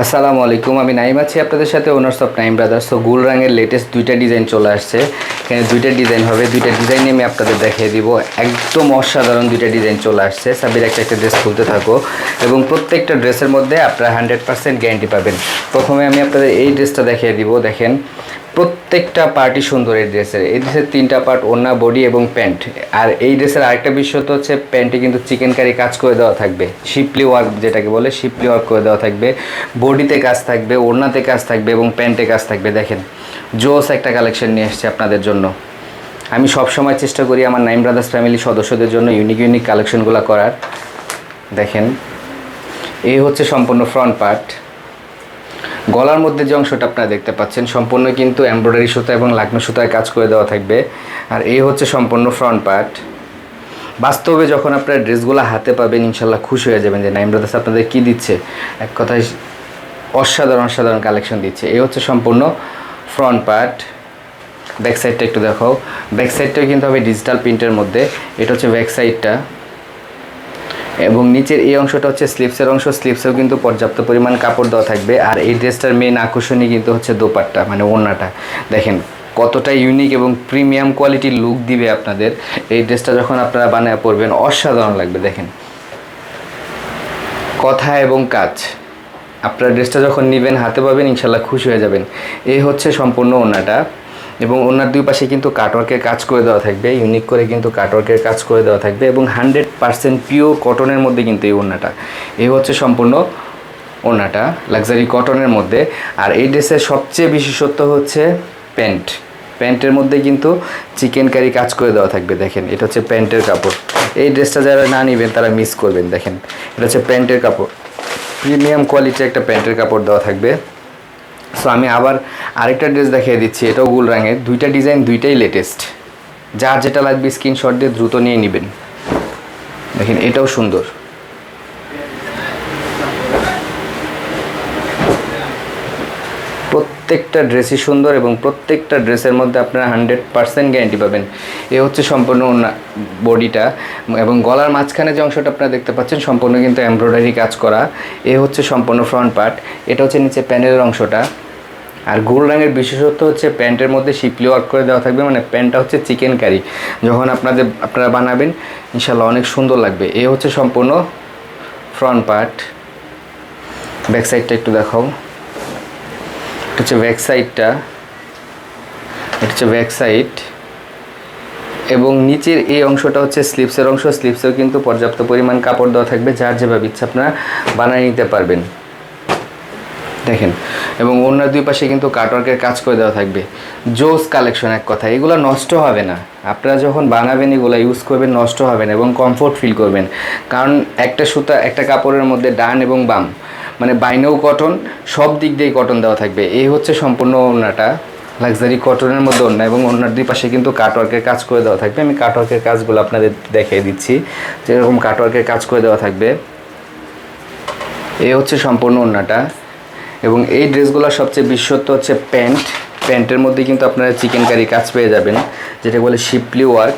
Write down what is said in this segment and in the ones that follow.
আসসালামু আলাইকুম, আমি নাইম আছি আপনাদের সাথে ওনার্স অফ নাইম ব্রাদার্স তো গুল রঙের লেটেস্ট দুইটা ডিজাইন চলে আসছে। এখানে দুইটা ডিজাইন হবে, দুইটা ডিজাইন আমি আপনাদের দেখিয়ে দিব। একদম অসাধারণ দুইটা ডিজাইন চলে আসছে। সাবির একটা একটা ড্রেস খুলতে থাকো। এবং প্রত্যেকটা ড্রেসের মধ্যে আপনারা হান্ড্রেড পার্সেন্ট গ্যারান্টি পাবেন। প্রথমে আমি আপনাদের এই ড্রেসটা দেখিয়ে দিব, দেখেন। প্রত্যেকটা পার্টি সুন্দর এই ড্রেসের এই ড্রেসের তিনটা পার্ট ওড়না বডি এবং প্যান্ট আর এই ড্রেসের আরেকটা বিশেষত্ব হচ্ছে প্যান্টে কিন্তু চিকেন কারি কাজ করে দেওয়া থাকবে। শিপলি ওয়ার্ক যেটাকে বলে শিপলি ওয়ার্ক করে দেওয়া থাকবে। বডিতে কাজ থাকবে, ওড়নাতে কাজ থাকবে এবং প্যান্টে কাজ থাকবে। দেখেন, জোস একটা কালেকশন নিয়ে এসছে আপনাদের জন্য। আমি সবসময় চেষ্টা করি আমার নাইম ব্রাদার্স ফ্যামিলির সদস্যদের জন্য ইউনিক ইউনিক কালেকশনগুলো করার। দেখেন, এই হচ্ছে সম্পূর্ণ ফ্রন্ট পার্ট গলার মধ্যে যে অংশটা আপনারা দেখতে পাচ্ছেন, সম্পূর্ণ কিন্তু এমব্রয়ডারি সুতা এবং লাকমি সুতায় কাজ করে দেওয়া থাকবে। আর এই হচ্ছে সম্পূর্ণ ফ্রন্ট পার্ট বাস্তবে যখন আপনারা ড্রেসগুলো হাতে পাবেন, ইনশাল্লাহ খুশি হয়ে যাবেন যে নাইম ব্রাদার্স আপনাদের কী দিচ্ছে? এক কথায় অসাধারণ অসাধারণ কালেকশন দিচ্ছে। এই হচ্ছে সম্পূর্ণ ফ্রন্ট পার্ট ব্যাক সাইডটা একটু দেখো ব্যাক সাইডটাও কিন্তু হবে ডিজিটাল প্রিন্টের মধ্যে। এটা হচ্ছে ব্যাক সাইডটা এবং নিচের এই অংশটা হচ্ছে স্লিপসের অংশ। স্লিপসেও কিন্তু পর্যাপ্ত পরিমাণ কাপড় দেওয়া থাকবে। আর এই ড্রেসটার মেন আকর্ষণই কিন্তু হচ্ছে দোপাট্টা মানে ওড়নাটা। দেখেন কতটা ইউনিক এবং প্রিমিয়াম কোয়ালিটির লুক দিবে আপনাদের। এই ড্রেসটা যখন আপনারা বানায় পরবেন, অসাধারণ লাগবে, দেখেন। কথা এবং কাজ। আপনার ড্রেসটা যখন নেবেন, হাতে পাবেন, ইনশাল্লাহ খুশি হয়ে যাবেন। এই হচ্ছে সম্পূর্ণ ওড়নাটা। এবং ওনার দুই পাশে কিন্তু কাটওয়ার্কের কাজ করে দেওয়া থাকবে ইউনিক করে কিন্তু কাটওয়ার্কের কাজ করে দেওয়া থাকবে এবং হান্ড্রেড পারসেন্ট পিওর কটনের মধ্যে কিন্তু এই ওড়নাটা। এই হচ্ছে সম্পূর্ণ ওড়নাটা লাক্সারি কটনের মধ্যে। আর এই ড্রেসের সবচেয়ে বিশেষত্ব হচ্ছে প্যান্ট। প্যান্টের মধ্যে কিন্তু চিকেন কারি কাজ করে দেওয়া থাকবে, দেখেন, এটা হচ্ছে প্যান্টের কাপড়। এই ড্রেসটা যারা না নেবেন, তারা মিস করবেন, দেখেন। এটা হচ্ছে প্যান্টের কাপড়। প্রিমিয়াম কোয়ালিটির একটা প্যান্টের কাপড় দেওয়া থাকবে। সো আমি আবার আরেকটা ড্রেস দেখিয়ে দিচ্ছি, এটাও গুল রঙের। দুইটা ডিজাইন দুইটাই লেটেস্ট যার যেটা লাগবে স্ক্রিনশট দিয়ে দ্রুত নিয়ে নেবেন। দেখেন, এটাও সুন্দর। প্রত্যেকটা ড্রেসই সুন্দর এবং প্রত্যেকটা ড্রেসের মধ্যে আপনারা হান্ড্রেড পার্সেন্ট গ্যারান্টি পাবেন। এ হচ্ছে সম্পূর্ণ বডিটা এবং গলার মাঝখানে যে অংশটা আপনারা দেখতে পাচ্ছেন, সম্পূর্ণ কিন্তু এমব্রয়ডারি কাজ করা। এ হচ্ছে সম্পূর্ণ ফ্রন্ট পার্ট এটা হচ্ছে নিচে প্যানেলের অংশটা। আর গোল রঙের বিশেষত্ব হচ্ছে প্যান্টের মধ্যে শিপলি ওয়ার্ক করে দেওয়া থাকবে মানে প্যান্টটা হচ্ছে চিকেন কারি যখন আপনাদের আপনারা বানাবেন ইনশাল্লাহ অনেক সুন্দর লাগবে। এ হচ্ছে সম্পূর্ণ ফ্রন্ট পার্ট ব্যাক সাইডটা একটু দেখাও। এটা হচ্ছে ব্যাক সাইডটা এটা হচ্ছে ব্যাক সাইড এবং নিচের এই অংশটা হচ্ছে স্লিপসের অংশ। স্লিপসেও কিন্তু পর্যাপ্ত পরিমাণ কাপড় দেওয়া থাকবে, যার যেভাবে ইচ্ছা আপনারা বানিয়ে নিতে পারবেন। দেখেন। এবং অন্য দুই পাশে কিন্তু কাটওয়ার্কের কাজ করে দেওয়া থাকবে। জোস কালেকশন এক কথা, এগুলো নষ্ট হবে না। আপনারা যখন বানাবেন, এগুলো ইউজ করবেন, নষ্ট হবে না এবং কমফোর্ট ফিল করবেন। কারণ একটা সুতা, একটা কাপড়ের মধ্যে ডান এবং বাম মানে বাইনেও কটন সব দিক দিয়েই কটন দেওয়া থাকবে। এই হচ্ছে সম্পূর্ণ ওড়নাটা লাক্সারি কটনের মধ্যে ওড়না এবং ওড়নার দুই পাশে কিন্তু কাটওয়ার্কের কাজ করে দেওয়া থাকবে। আমি কাটওয়ার্কের কাজগুলো আপনাদের দেখিয়ে দিচ্ছি যেরকম কাটওয়ার্কের কাজ করে দেওয়া থাকবে। এই হচ্ছে সম্পূর্ণ ওড়নাটা। এবং এই ড্রেসগুলোর সবচেয়ে বিশ্বত্ব হচ্ছে প্যান্ট। প্যান্টের মধ্যে কিন্তু আপনারা চিকেন কারি কাজ পেয়ে যাবেন যেটা বলে শিপলি ওয়ার্ক।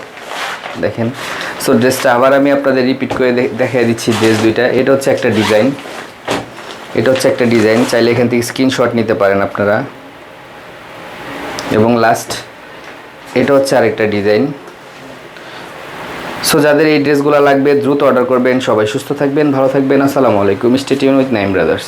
দেখেন, সো ড্রেসটা আবার আমি আপনাদের রিপিট করে দেখিয়ে দিচ্ছি ড্রেস দুইটা। এটা হচ্ছে একটা ডিজাইন। এটা হচ্ছে একটা ডিজাইন। চাইলে এখান থেকে স্ক্রিনশট নিতে পারেন আপনারা। এবং লাস্ট এটা হচ্ছে আরেকটা ডিজাইন। সো যাদের এই ড্রেসগুলো লাগবে, দ্রুত অর্ডার করবেন। সবাই সুস্থ থাকবেন, ভালো থাকবেন। আসসালামু আলাইকুম। Stay tuned with Naim brothers